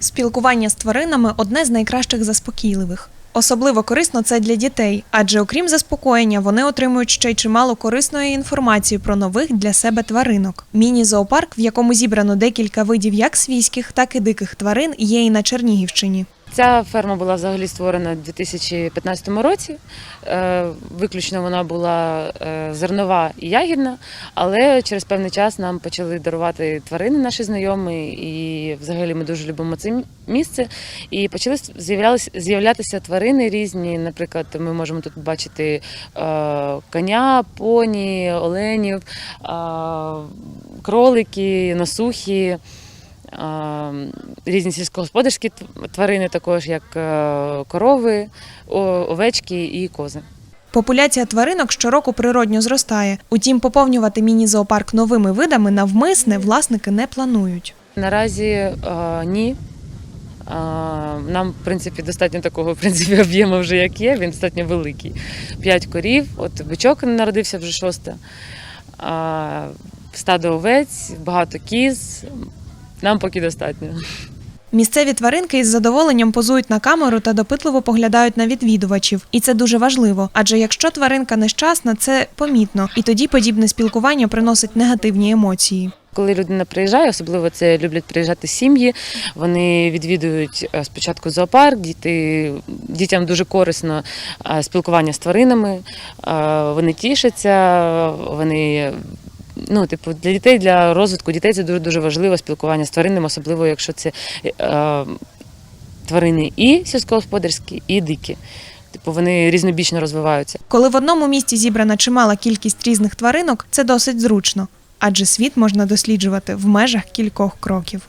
Спілкування з тваринами одне з найкращих заспокійливих. Особливо корисно це для дітей, адже окрім заспокоєння, вони отримують ще й чимало корисної інформації про нових для себе тваринок. Міні-зоопарк, в якому зібрано декілька видів як свійських, так і диких тварин, є і на Чернігівщині. Ця ферма була взагалі створена у 2015 році. Е, Виключно вона була е, зернова і ягідна, але через певний час нам почали дарувати тварини наші знайомі, і взагалі ми дуже любимо це місце. І почали з'являтися тварини різні. Наприклад, ми можемо тут бачити е, коня, поні, оленів, кролики, носухи. А, різні сільськогосподарські тв- тварини, також як е, корови, овечки і кози. Популяція тваринок щороку природньо зростає. Утім, поповнювати міні-зоопарк новими видами навмисне власники не планують. Наразі е, ні. А, Нам, в принципі, достатньо такого в принципі, об'єму вже як є, він достатньо великий. П'ять корів, от бичок народився вже шосте, а, стадо овець, багато кіз. Нам поки достатньо. Місцеві тваринки із задоволенням позують на камеру та допитливо поглядають на відвідувачів. І це дуже важливо. Адже якщо тваринка нещасна, це помітно, і тоді подібне спілкування приносить негативні емоції. Коли людина приїжджає, особливо це люблять приїжджати сім'ї. Вони відвідують е, спочатку зоопарк, діти, дітям дуже корисно е, спілкування з тваринами. е, Вони тішаться, вони. Ну, типу, для дітей, для розвитку дітей це дуже дуже важливо спілкування з тваринами, особливо якщо це е, тварини і сільськогосподарські, і дикі. Типу, вони різнобічно розвиваються. Коли в одному місті зібрана чимала кількість різних тваринок, це досить зручно, адже світ можна досліджувати в межах кількох кроків.